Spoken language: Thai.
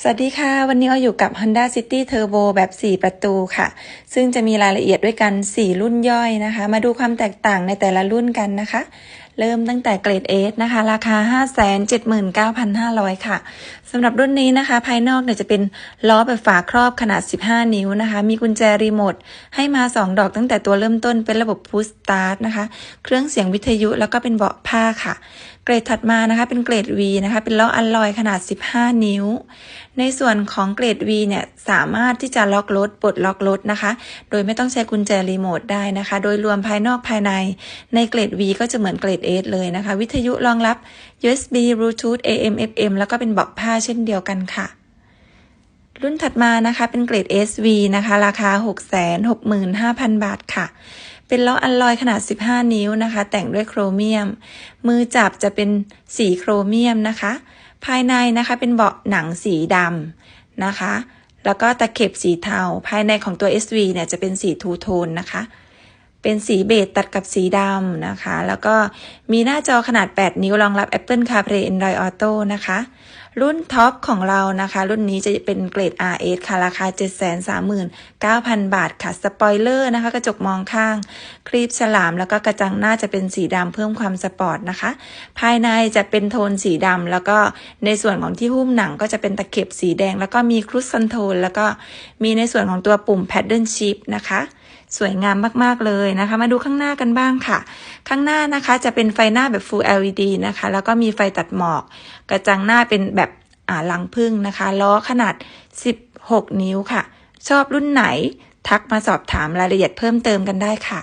สวัสดีค่ะ วันนี้เราอยู่กับ Honda City Turbo แบบ 4 ประตูค่ะ ซึ่งจะมีรายละเอียดด้วยกัน 4 รุ่นย่อยนะคะ มาดูความแตกต่างในแต่ละรุ่นกันนะคะเริ่มตั้งแต่เกรด S นะคะ ราคา 579,500 ค่ะสำหรับรุ่นนี้นะคะ ภายนอกเนี่ยจะเป็นล้อแบบฝาครอบขนาด 15 นิ้วนะคะ มีกุญแจรีโมทให้มา 2 ดอกตั้งแต่ตัวเริ่มต้นเป็นระบบ Push Start นะคะ เครื่องเสียงวิทยุแล้วก็เป็นเบาะผ้าค่ะ เกรดถัดมานะคะ เป็นเกรด V นะคะ เป็นล้ออัลลอยขนาด 15 นิ้ว ในส่วนของเกรด V เนี่ยสามารถที่จะล็อกรถปลดล็อกรถนะคะ โดยไม่ต้องใช้กุญแจรีโมทได้นะคะ โดยรวมภายนอกภายในในเกรด V ก็จะเหมือนเกรด S เลยนะคะ วิทยุรองรับ USB Bluetooth AM FM แล้วก็เป็นเบาะผ้าเช่นเดียวกันค่ะ รุ่นถัดมานะคะเป็นเกรด SV นะคะ ราคา 665,000 บาทค่ะ เป็นล้ออัลลอยขนาด 15 นิ้วนะคะ แต่งด้วยโครเมียม มือจับจะเป็นสีโครเมียมนะคะ ภายในนะคะเป็นเบาะหนังสีดำนะคะแล้วก็ตะเข็บสีเทา ภายในของตัว SV เนี่ยจะเป็นสีทูโทนนะคะ เป็นสีเบจตัดกับสีดำนะคะ แล้วก็มีหน้าจอขนาด 8 นิ้วรองรับ Apple CarPlay Android Auto นะคะ รุ่นท็อปของเรานะคะ รุ่นนี้จะเป็นเกรด RS ค่ะ ราคา 739,000 บาทค่ะ สปอยเลอร์นะคะ กระจกมองข้างครีบฉลาม แล้วก็กระจังหน้าจะเป็นสีดำเพิ่มความสปอร์ตนะคะ ภายในจะเป็นโทนสีดำแล้วก็ในส่วนของที่หุ้มหนังก็จะเป็นตะเข็บสีแดง แล้วก็มีครู i คอนโทรลแล้วก็มีในส่วนของตัวปุ่ม Paddle Shift นะคะ สวยงามมากๆเลยนะคะ มาดูข้างหน้ากันบ้างค่ะ ข้างหน้านะคะจะเป็นไฟหน้าแบบ Full LED นะคะ แล้วก็มีไฟตัดหมอก กระจังหน้าเป็นแบบอ่าลังพึ่งนะคะ ล้อขนาด 16 นิ้วค่ะ ชอบรุ่นไหน ทักมาสอบถามรายละเอียดเพิ่มเติมกันได้ค่ะ